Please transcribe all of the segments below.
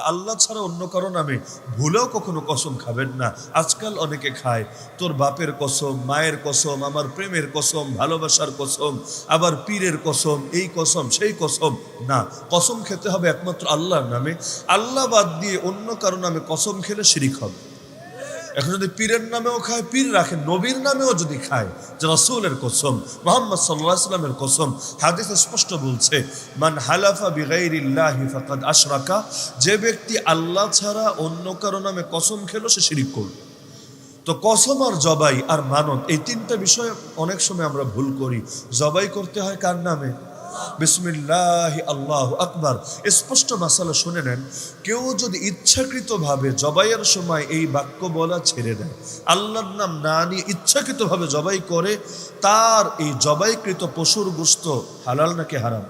আল্লাহ ছাড়া অন্য কারও নামে ভুলেও কখনো কসম খাবেন না। আজকাল অনেকে খায়, তোর বাপের কসম, মায়ের কসম, আমার প্রেমের কসম, ভালোবাসার কসম, আবার পীরের কসম, এই কসম, সেই কসম। না, কসম খেতে হবে একমাত্র আল্লাহর নামে। আল্লাহ বাদ দিয়ে অন্য কারও নামে কসম খেলে শিরিক হবে। এখন যদি পীরের নামেও খায়, পীর রাখে, নবীর নামেও যদি খায়, যে রসুলের কসম, মোহাম্মদ সাল্লাহ সাল্লামের কসম, হাদিস স্পষ্ট বলছে, মান হালাফা বিগাইরিল্লাহি ফাকাদ আশরাকা যে ব্যক্তি আল্লাহ ছাড়া অন্য কারও নামে কসম খেলো, সে শিরিক করল তো কসম আর জবাই আর মানত, এই তিনটা বিষয় অনেক সময় আমরা ভুল করি। জবাই করতে হয় কার নামে? বিসমিল্লাহ আল্লাহ আকবার। স্পষ্ট মাসালা শুনে নেন, কেউ যদি ইচ্ছাকৃতভাবে জবাইয়ের সময় এই বাক্য বলা ছেড়ে দেয়, আল্লাহর নাম না নিয়ে ইচ্ছাকৃতভাবে জবাই করে, তার এই জবাইকৃত পশুর গোস্ত হালাল নাকি হারাম?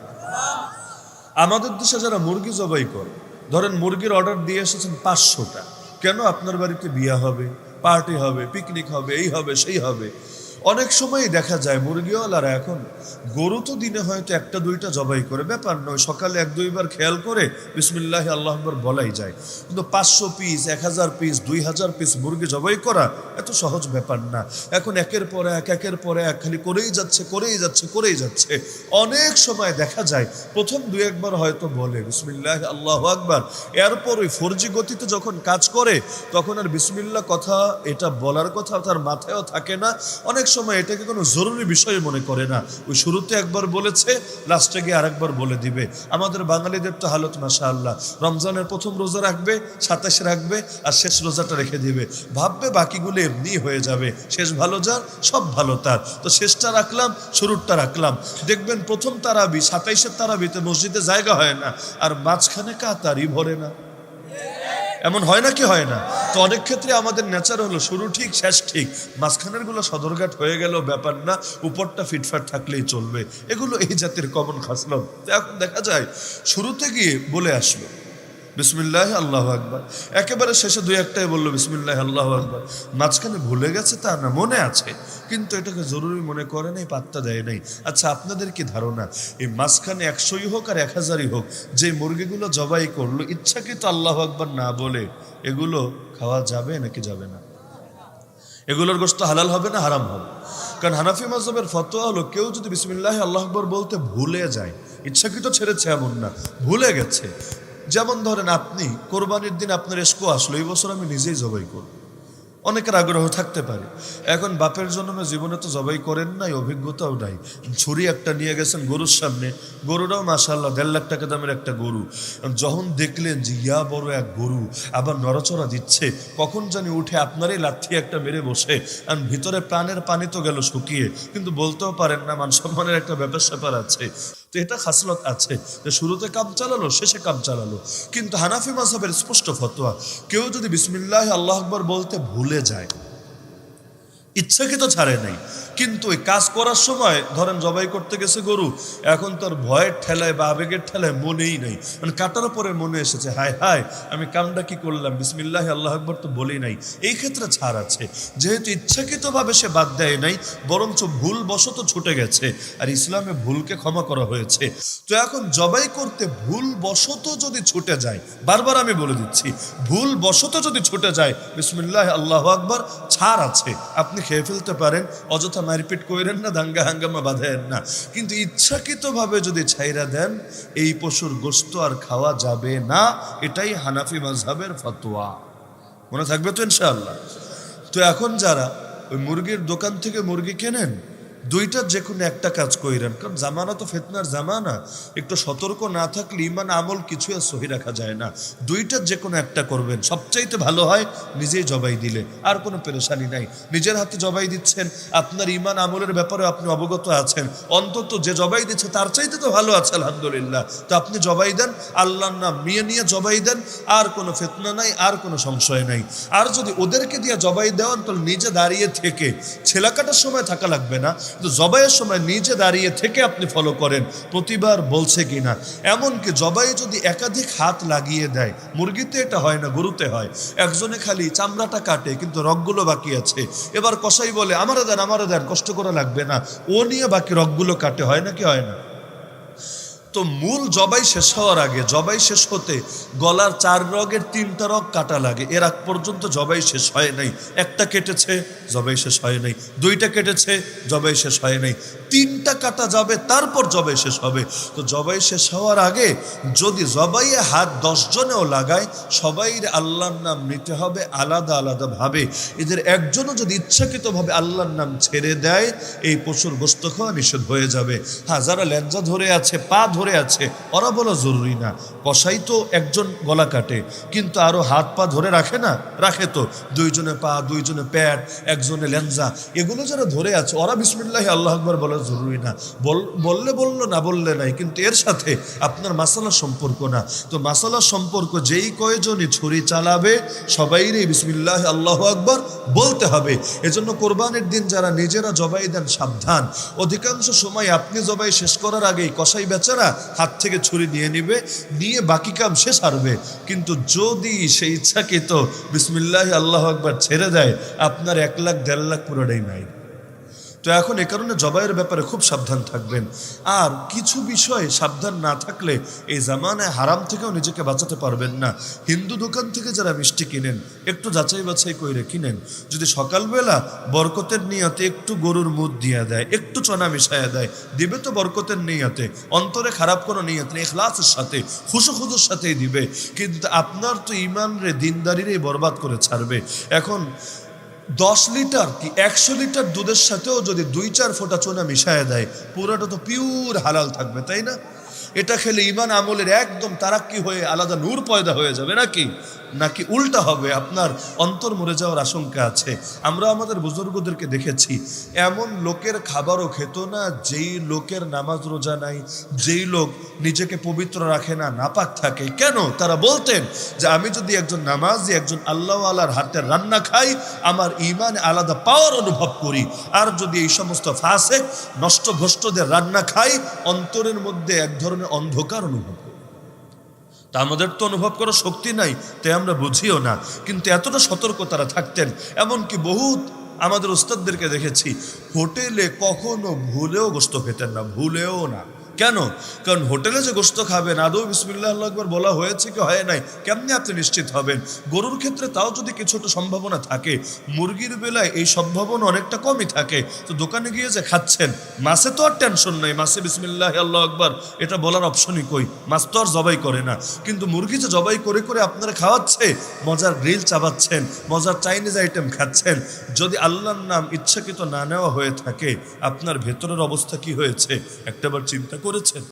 আমাদের দেশে যারা মুরগি জবাই করে, ধরেন মুরগির অর্ডার দিয়ে এসেছেন পাঁচশোটা, কেন আপনার বাড়িতে বিয়া হবে, পার্টি হবে, পিকনিক হবে, এই হবে, সেই হবে? অনেক সময়ই দেখা যায় মুরগিওয়ালারা এখন, গরু তো দিনে হয়তো একটা দুইটা জবাই করে, ব্যাপার নয়, সকালে এক দুইবার খেয়াল করে বিসমিল্লাহ আল্লাহ বলাই যায়। কিন্তু পাঁচশো পিস এক হাজার পিস দুই হাজার পিস মুরগি জবাই করা এত সহজ ব্যাপার না। এখন একের পরে এক, একের পরে এক, খালি করেই যাচ্ছে করেই যাচ্ছে করেই যাচ্ছে। অনেক সময় দেখা যায়, প্রথম দুই একবার হয়তো বলে বিসমিল্লাহ আল্লাহ আকবার, এরপর ওই ফোরজি গতিতে যখন কাজ করে, তখন আর বিসমিল্লাহ কথা, এটা বলার কথা তার মাথায়ও থাকে না। অনেক সময় এটাকে কোনো জরুরি বিষয় মনে করে না। ওই শুরুতে একবার বলেছে লাস্টে গিয়ে আরেকবার বলে দিবে। আমাদের বাঙালিদের তো হালত মাসা আল্লাহ রমজানের প্রথম রোজা রাখবে, সাতাশে রাখবে, আর শেষ রোজাটা রেখে দিবে। ভাববে বাকিগুলো এমনি হয়ে যাবে। শেষ ভালো যার, সব ভালো তার। তো শেষটা রাখলাম, শুরুরটা রাখলাম। দেখবেন প্রথম তারাবি, সাতাইশের তারাবিতে মসজিদে জায়গা হয় না, আর মাঝখানে কাতারই ভরে না। এমন হয় না কি হয় না? তো অনেক ক্ষেত্রে আমাদের নেচার হলো শুরু ঠিক, শেষ ঠিক। মাঝখানেরগুলো সদরঘাট হয়ে গেল ব্যাপার না, উপরটা ফিটফাট থাকলেই চলবে। এগুলো এই জাতির কমন খাসলাম এখন দেখা যায়, শুরুতে গিয়ে বলে আসলো বিসমিল্লাহ, আল্লাহ আকবর। একেবারে শেষে দুই একটাই বলল, বিসমিল্লাহ, আল্লাহ আকবর। মাঝখানে ভুলে গেছে তা না, মনে আছে। কিন্তু এটাকে জরুরি মনে করে নাই, পাত্তা দেয় নাই। আচ্ছা আপনাদের কি ধারণা? এই মাঝখানে একশোই হোক আর এক হাজারই হোক যে মুরগিগুলো জবাই করল, ইচ্ছাকৃত আল্লাহ আকবর না বলে, এগুলো খাওয়া যাবে নাকি যাবে না? এগুলোর গোস্ত হালাল হবে না হারাম হবে? কারণ হানাফি মাজবের ফতোয়া হলো, কেউ যদি বিসমিল্লাহ, আল্লাহ আকবর বলতে ভুলে যায়, ইচ্ছাকৃত ছেড়েছে এমন না, ভুলে গেছে। যেমন ধরেন আপনি, কোরবানির দিন আপনার এসকো আসলো, এই বছর আমি নিজেই জবাই করব। অনেকের আগ্রহ থাকতে পারে। এখন বাপের জন্মে জীবনে তো জবাই করেন নাই, অভিজ্ঞতাও নাই। ছুরি একটা নিয়ে গেছেন গরুর সামনে গরুরাও মাসাল্লাহ দেড় লাখ টাকা দামের একটা গরু। যখন দেখলেন যে, ইয়া বড় এক গরু, আবার নড়াচড়া দিচ্ছে, কখন জানি উঠে আপনারই লাঠি একটা মেরে বসে আর ভিতরে প্রাণের পানি তো গেল শুকিয়ে। কিন্তু বলতেও পারেন না, মান সম্মানের একটা ব্যাপার স্যাপার আছে। তো এটা খাসলত আছে যে শুরুতে কাম চালালো, শেষে কাম চালালো। কিন্তু হানাফি মাসাবের স্পষ্ট ফতোয়া, কেউ যদি বিসমিল্লাহ আল্লাহ আকবর বলতে ভুলে যায় ইচ্ছাকৃত ছাড়ে নাই। কিন্তু ওই কাজ করার সময়, ধরেন জবাই করতে গেছে গরু, এখন তোর ভয়ের ঠেলায় বা আবেগের ঠেলায় মনেই নেই। মানে কাটার পরে মনে এসেছে, হায় হায়, আমি কামটা কি করলাম? বিসমিল্লাহ, আল্লাহ আকবর তো বলেই নাই। এই ক্ষেত্রে ছাড় আছে। যেহেতু ইচ্ছাকৃতভাবে সে বাদ দেয় নাই, বরঞ্চ ভুল বশত ছুটে গেছে। আর ইসলামে ভুলকে ক্ষমা করা হয়েছে। তো এখন জবাই করতে ভুল বশত যদি ছুটে যায়, বারবার আমি বলে দিচ্ছি ভুল বশত যদি ছুটে যায়, বিসমিল্লাহ, আল্লাহ আকবর, ছাড় আছে। আপনি খেয়ে ফেলতে পারেন, অযথা মারপিট করেন না, দাঙ্গা হাঙ্গামা বাঁধেন না। কিন্তু ইচ্ছাকৃতভাবে যদি ছাইরা দেন, এই পশুর গোস্ত আর খাওয়া যাবে না, এটাই হানাফি মাজহাবের ফতোয়া। মনে থাকবে তো ইনশাআল্লাহ? তো এখন যারা ওই মুরগির দোকান থেকে মুরগি কেনেন দুইটার যে কোনো একটা কাজ কইরেন। কারণ জামানা তো ফেতনার জামানা। একটু সতর্ক না থাকলে ইমান আমল কিছু আর সহি রাখা যায় না। দুইটার যে কোনো একটা করবেন। সবচাইতে ভালো হয় নিজেই জবাই দিলে। আর কোনো পেরেশানি নাই। নিজের হাতে জবাই দিচ্ছেন। আপনার ইমান আমলের ব্যাপারে আপনি অবগত আছেন। অন্তত যে জবাই দিচ্ছে তার চাইতে তো ভালো আছে, আলহামদুলিল্লাহ। তো আপনি জবাই দেন, আল্লাহর নাম নিয়ে নিয়ে জবাই দেন, আর কোনো ফেতনা নাই, আর কোনো সংশয় নাই। আর যদি ওদেরকে দিয়ে জবাই দেওয়ান, তাহলে নিজে দাঁড়িয়ে থেকে ছেলা কাটার সময় থাকা লাগবে না। কিন্তু জবাইয়ের সময় নিজে দাঁড়িয়ে থেকে আপনি ফলো করেন, প্রতিবার বলছে কি না এমনকি জবাই যদি একাধিক হাত লাগিয়ে দেয়, মুরগিতে এটা হয় না, গরুতে হয়। একজনে খালি চামড়াটা কাটে, কিন্তু রগগুলো বাকি আছে। এবার কষাই বলে, আমারে দেন আমারে দেন, কষ্ট করা লাগবে না। ও নিয়ে বাকি রগগুলো কাটে, হয় না কি হয় না? তো মূল জবাই শেষ হওয়ার আগে, জবাই শেষ হতে গলার চার রগের তিনটা রগ কাটা লাগে। এর আগ পর্যন্ত জবাই শেষ হয় নাই। একটা কেটেছে, জবাই শেষ হয় নাই। দুইটা কেটেছে, জবাই শেষ হয় নাই। তিনটা কাটা যাবে, তারপর জবাই শেষ হবে। তো জবাই শেষ হওয়ার আগে যদি জবাইয়ে হাত দশজনেও লাগায় সবাই আল্লাহর নাম নিতে হবে আলাদা আলাদা ভাবে। এদের একজনও যদি ইচ্ছাকৃতভাবে আল্লাহর নাম ছেড়ে দেয়, এই পশুর গোস্ত খাওয়া নিষেধ হয়ে যাবে। হ্যাঁ যারা ল্যাঞ্জা ধরে আছে, পা ধরে আছে, ওরা বলা জরুরি না। কষাই তো একজন গলা কাটে, কিন্তু আরও হাত পা ধরে রাখে না? রাখে তো। দুইজনে পা, দুইজনে প্যাট, একজনে ল্যাঞ্জা। এগুলো যারা ধরে আছে, ওরা বিসমিল্লাহ আল্লাহ আকবর বলা জরুরি না। বললে বলল, না বললে নাই। কিন্তু এর সাথে আপনার মাসালার সম্পর্ক না। তো মাসালার সম্পর্ক যেই কয়জনই ছুরি চালাবে সবাইরে বিসমিল্লাহ, আল্লাহ আকবর বলতে হবে। এজন্য কোরবানের দিন যারা নিজেরা জবাই দেন সাবধান। অধিকাংশ সময় আপনি জবাই শেষ করার আগেই কসাই বেচারা হাত থেকে ছুরি নিয়ে নিবে, নিয়ে বাকি কাম সে সারবে কিন্তু যদি সে ইচ্ছাকৃত বিসমিল্লাহ, আল্লাহ আকবর ছেড়ে দেয়, আপনার এক লাখ, দেড় লাখ পুরোটাই নাই। তো এখন এ কারণে জবাইয়ের ব্যাপারে খুব সাবধান থাকবেন। আর কিছু বিষয়ে সাবধান না থাকলে এই জামানায় হারাম থেকেও নিজেকে বাঁচাতে পারবেন না। হিন্দু দোকান থেকে যারা মিষ্টি কিনেন, একটু যাচাই বাছাই করে কিনেন। যদি সকালবেলা বরকতের নিয়তে একটু গরুর মুদ দিয়ে দেয়, একটু চনা মিশাইয়া দেয়, দিবে তো বরকতের নিয়তে। অন্তরে খারাপ কোনো নিয়ত নেই, এখলাসের সাথে খুশো খুজুর সাথেই দিবে। কিন্তু আপনার তো ইমান রে দিনদারিরেই বরবাদ করে ছাড়বে। এখন দশ লিটার কি একশো লিটার দুধের সাথেও যদি দুই চার ফোঁটা চোনা মিশায় দেয়, পুরোটা তো পিওর হালাল থাকবে, তাই না? এটা খেলে ইমান আমলের একদম তারাক্কি হয়ে আলাদা নূর পয়দা হয়ে যাবে নাকি নাকি উল্টা হবে? আপনার অন্তর মরে যাওয়ার আশঙ্কা আছে। আমরা আমাদের বুজুর্গদেরকে দেখেছি, এমন লোকের খাবারও খেত না, যেই লোকের নামাজ রোজা নাই, যেই লোক নিজেকে পবিত্র রাখে না, নাপাক থাকে। কেন? তারা বলতেন যে, আমি যদি একজন নামাজি, একজন আল্লাহ আল্লাহর হাতের রান্না খাই, আমার ইমান আলাদা পাওয়ার অনুভব করি। আর যদি এই সমস্ত ফাঁসে নষ্ট ভ্রষ্টদের রান্না খাই, অন্তরের মধ্যে এক ধরনের অন্ধকার অনুভব করি। তা আমাদের তো অনুভব করার শক্তি নাই, তাই আমরা বুঝিও না। কিন্তু এতটা সতর্ক তারা থাকতেন, এমনকি বহুত আমাদের ওস্তাদদেরকে দেখেছি, হোটেলে কখনো ভুলেও গোস্ত খেতেন না, ভুলেও না। কেন? কারণ হোটেলে যে গোস্ত খাবেন, আদৌ বিসমিল্লাহ আল্লাহ একবার বলা হয়েছে কি, হয় নাই? কেমনি আপনি নিশ্চিত হবেন? গরুর ক্ষেত্রে তাও যদি কিছুটা সম্ভাবনা থাকে, মুরগির বেলায় এই সম্ভাবনা অনেকটা কমই থাকে। তো দোকানে গিয়ে যে খাচ্ছেন, মাছে তো আর টেনশন নাই, মাছে বিসমিল্লাহ আল্লাহ আকবার, এটা বলার অপশনই কই? মাছ তো আর জবাই করে না। কিন্তু মুরগি যে জবাই করে করে আপনারা খাওয়াচ্ছে, মজার গ্রিল চাবাচ্ছেন, মজার চাইনিজ আইটেম খাচ্ছেন, যদি আল্লাহর নাম ইচ্ছাকৃত না নেওয়া হয়ে থাকে, আপনার ভেতরের অবস্থা কি হয়েছে? একটাবার চিন্তা করেছেন।